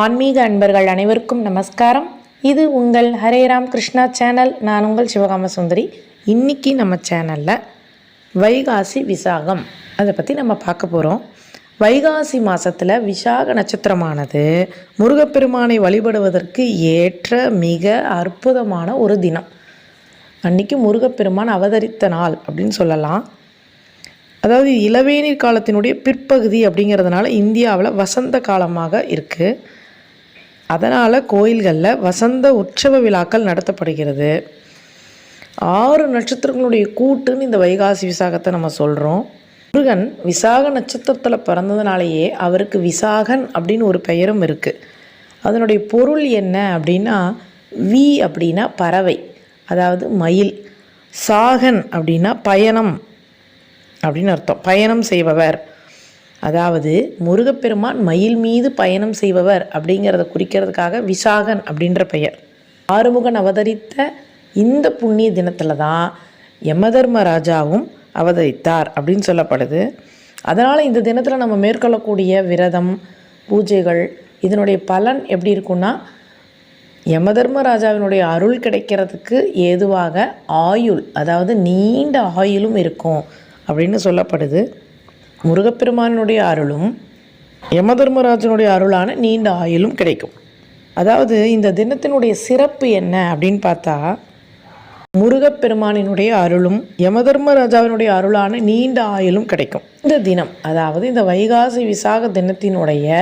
ஆன்மீக அன்பர்கள் அனைவருக்கும் நமஸ்காரம். இது உங்கள் ஹரேராம் கிருஷ்ணா சேனல். நான் உங்கள் சிவகாம சுந்தரி. இன்றைக்கி நம்ம சேனலில் வைகாசி விசாகம். அதை பற்றி நம்ம பார்க்க போகிறோம் வைகாசி மாதத்தில் விசாக நட்சத்திரமானது முருகப்பெருமானை வழிபடுவதற்கு ஏற்ற மிக அற்புதமான ஒரு தினம். அன்னைக்கு முருகப்பெருமான் அவதரித்த நாள் அப்படின்னு சொல்லலாம். அதாவது இளவேநீர் காலத்தினுடைய பிற்பகுதி அப்படிங்கிறதுனால இந்தியாவில் வசந்த காலமாக இருக்குது அதனால் கோயில்களில் வசந்த உற்சவ விழாக்கள் நடத்தப்படுகிறது. ஆறு நட்சத்திரங்களுடைய கூட்டுன்னு இந்த வைகாசி விசாகத்தை நம்ம சொல்கிறோம் முருகன் விசாக நட்சத்திரத்தில் பிறந்ததுனாலேயே அவருக்கு விசாகன் அப்படின்னு ஒரு பெயரும் இருக்குது அதனுடைய பொருள் என்ன அப்படின்னா வி அப்படின்னா பறவை அதாவது மயில். சாகன் அப்படின்னா பயணம் அப்படின்னு அர்த்தம். பயணம் செய்பவர். அதாவது முருகப்பெருமான் மயில் மீது பயணம் செய்பவர் அப்படிங்கிறத குறிக்கிறதுக்காக விசாகன் அப்படின்ற பெயர். ஆறுமுகன் அவதரித்த இந்த புண்ணிய தினத்தில் தான் யமதர்மராஜாவும் அவதரித்தார் அப்படின்னு சொல்லப்படுது. அதனால் இந்த தினத்தில் நம்ம மேற்கொள்ளக்கூடிய விரதம் பூஜைகள் இதனுடைய பலன் எப்படி இருக்குன்னா யமதர்மராஜாவினுடைய அருள் கிடைக்கிறதுக்கு ஏதுவாக ஆயுள் அதாவது நீண்ட ஆயுளும் இருக்கும் அப்படின்னு சொல்லப்படுது. முருகப்பெருமானுடைய அருளும் யமதர்மராஜனுடைய அருளான நீண்ட ஆயுளும் கிடைக்கும். அதாவது இந்த தினத்தினுடைய சிறப்பு என்ன அப்படின்னு பார்த்தா முருகப்பெருமானினுடைய அருளும் யமதர்மராஜாவினுடைய அருளான நீண்ட ஆயுளும் கிடைக்கும். இந்த தினம் அதாவது இந்த வைகாசி விசாக தினத்தினுடைய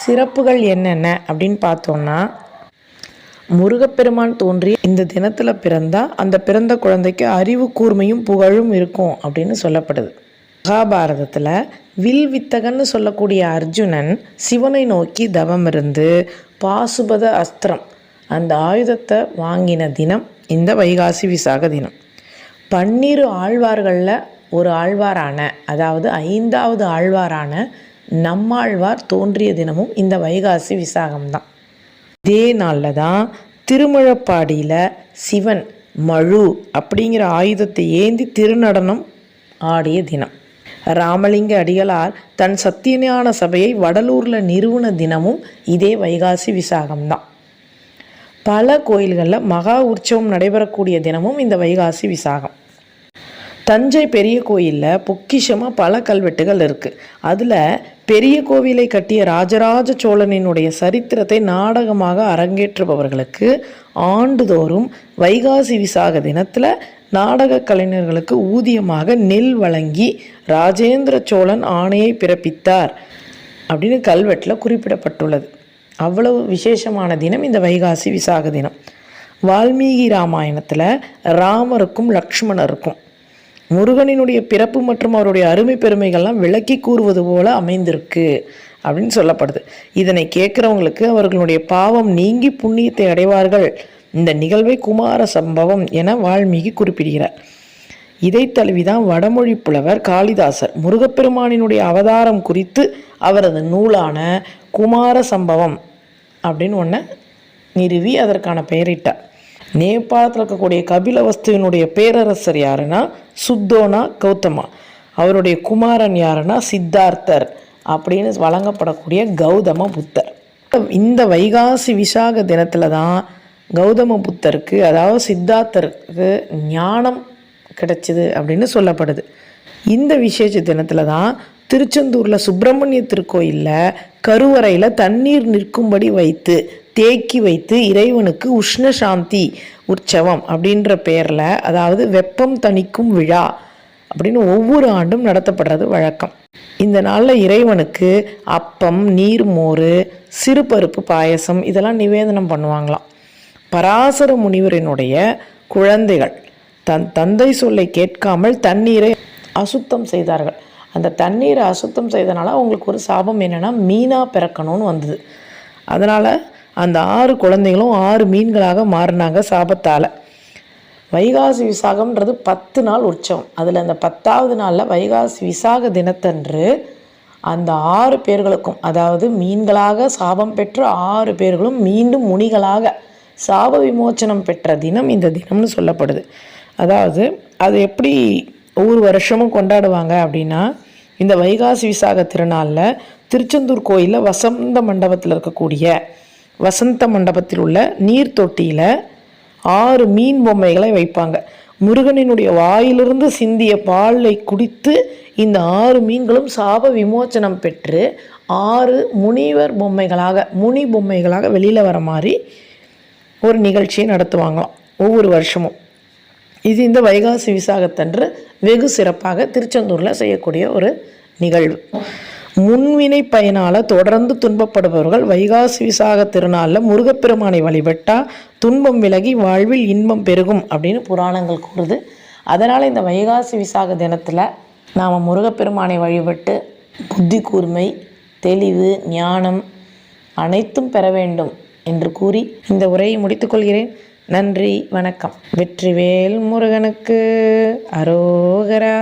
சிறப்புகள் என்னென்ன அப்படின்னு பார்த்தோம்னா முருகப்பெருமான் தோன்றி இந்த தினத்தில் பிறந்தால் அந்த பிறந்த குழந்தைக்கு அறிவு கூர்மையும் புகழும் இருக்கும் அப்படின்னு சொல்லப்படுது. மகாபாரதத்தில் வில் வித்தகன்னு சொல்லக்கூடிய அர்ஜுனன் சிவனை நோக்கி தவம் இருந்து பாசுபத அஸ்திரம் அந்த ஆயுதத்தை வாங்கின தினம் இந்த வைகாசி விசாக தினம். பன்னிரு ஆழ்வார்களில் ஒரு ஆழ்வாரான அதாவது ஐந்தாவது ஆழ்வாரான நம்மாழ்வார் தோன்றிய தினமும் இந்த வைகாசி விசாகம்தான். இதே நாளில் தான் திருமழப்பாடியில் சிவன் மழு அப்படிங்கிற ஆயுதத்தை ஏந்தி திருநடனம் ஆடிய தினம். ராமலிங்க அடிகளார் தன் சத்தியஞான சபையை வடலூரில் நிறுவன தினமும் இதே வைகாசி விசாகம்தான். பல கோயில்களில் மகா உற்சவம் நடைபெறக்கூடிய தினமும் இந்த வைகாசி விசாகம். தஞ்சை பெரிய கோயிலில் பொக்கிஷமாக பல கல்வெட்டுகள் இருக்குது அதில் பெரிய கோவிலை கட்டிய ராஜராஜ சோழனினுடைய சரித்திரத்தை நாடகமாக அரங்கேற்றுபவர்களுக்கு ஆண்டுதோறும் வைகாசி விசாக தினத்தில் நாடக கலைஞர்களுக்கு ஊதியமாக நெல் வழங்கி ராஜேந்திர சோழன் ஆணையை பிறப்பித்தார் அப்படின்னு கல்வெட்டில் குறிப்பிடப்பட்டுள்ளது. அவ்வளவு விசேஷமான தினம் இந்த வைகாசி விசாக தினம். வால்மீகி ராமாயணத்தில் ராமருக்கும் லக்ஷ்மணருக்கும் முருகனினுடைய பிறப்பு மற்றும் அவருடைய அருமை பெருமைகள்லாம் விளக்கி கூறுவது போல அமைந்திருக்கு அப்படின்னு சொல்லப்படுது. இதனை கேட்குறவங்களுக்கு அவர்களுடைய பாவம் நீங்கி புண்ணியத்தை அடைவார்கள் இந்த நிகழ்வை குமார சம்பவம் என வால்மீகி குறிப்பிடுகிறார். இதை தழுவிதான் வடமொழி புலவர் காளிதாசர் முருகப்பெருமானினுடைய அவதாரம் குறித்து அவரது நூலான குமார சம்பவம் அப்படின்னு ஒன்று நிறுவி அதற்கான பெயரிட்டார். நேபாளத்தில் இருக்கக்கூடிய கபிலவஸ்துவினுடைய பேரரசர் யாருன்னா சுத்தோனா கௌதமா. அவருடைய குமாரன் யாருன்னா சித்தார்த்தர் அப்படின்னு வழங்கப்படக்கூடிய கௌதம புத்தர். இந்த வைகாசி விசாக தினத்தில் தான் கௌதம புத்தருக்கு அதாவது சித்தார்த்தருக்கு ஞானம் கிடைச்சிது அப்படின்னு சொல்லப்படுது. இந்த விசேஷ தினத்தில் தான் திருச்செந்தூரில் சுப்பிரமணிய திருக்கோயிலில் கருவறையில் தண்ணீர் நிற்கும்படி வைத்து தேக்கி வைத்து இறைவனுக்கு உஷ்ண சாந்தி உற்சவம் அப்படின்ற பெயரில் அதாவது வெப்பம் தணிக்கும் விழா அப்படின்னு ஒவ்வொரு ஆண்டும் நடத்தப்படுறது வழக்கம். இந்த நாளில் இறைவனுக்கு அப்பம் நீர்மோர் சிறுபருப்பு பாயசம் இதெல்லாம் நிவேதனம் பண்ணுவாங்களாம். பராசர முனிவரினுடைய குழந்தைகள் தன் தந்தை சொல்லை கேட்காமல் தண்ணீரை அசுத்தம் செய்தார்கள். அந்த தண்ணீரை அசுத்தம் செய்தனால அவங்களுக்கு ஒரு சாபம் என்னென்னா மீனாக பிறக்கணும்னு வந்தது. அதனால் அந்த ஆறு குழந்தைகளும் ஆறு மீன்களாக மாறினாங்க சாபத்தால். வைகாசி விசாகம்ன்றது பத்து நாள் உற்சவம். அதில் அந்த பத்தாவது நாளில் வைகாசி விசாக தினத்தன்று அந்த ஆறு பேர்களுக்கும் அதாவது மீன்களாக சாபம் பெற்ற ஆறு பேர்களும் மீண்டும் முனிகளாக சாப விமோச்சனம் பெற்ற தினம் இந்த தினம்னு சொல்லப்படுது. அதாவது அது எப்படி ஒவ்வொரு வருஷமும் கொண்டாடுவாங்க அப்படின்னா இந்த வைகாசி விசாக திருநாளில் திருச்செந்தூர் கோயிலில் வசந்த மண்டபத்தில் இருக்கக்கூடிய வசந்த மண்டபத்தில் உள்ள நீர் தொட்டியில் ஆறு மீன் பொம்மைகளை வைப்பாங்க. முருகனினுடைய வாயிலிருந்து சிந்திய பாலை குடித்து இந்த ஆறு மீன்களும் சாப விமோச்சனம் பெற்று ஆறு முனிவர் பொம்மைகளாக முனி பொம்மைகளாக வெளியில் வர மாதிரி ஒரு நிகழ்ச்சியை நடத்துவாங்களாம் ஒவ்வொரு வருஷமும். இது இந்த வைகாசி விசாகத்தன்று வெகு சிறப்பாக திருச்செந்தூரில் செய்யக்கூடிய ஒரு நிகழ்வு. முன்வினை பயனால் தொடர்ந்து துன்பப்படுபவர்கள் வைகாசி விசாக திருநாளில் முருகப்பெருமானை வழிபட்டால் துன்பம் விலகி வாழ்வில் இன்பம் பெருகும் அப்படின்னு புராணங்கள் கூறுது. அதனால் இந்த வைகாசி விசாக தினத்தில் நாம் முருகப்பெருமானை வழிபட்டு புத்தி கூர்மை தெளிவு ஞானம் அனைத்தும் பெற வேண்டும். என்று கூறி இந்த உரையை முடித்துக்கொள்கிறேன் நன்றி வணக்கம். வெற்றிவேல் முருகனுக்கு அரோகரா.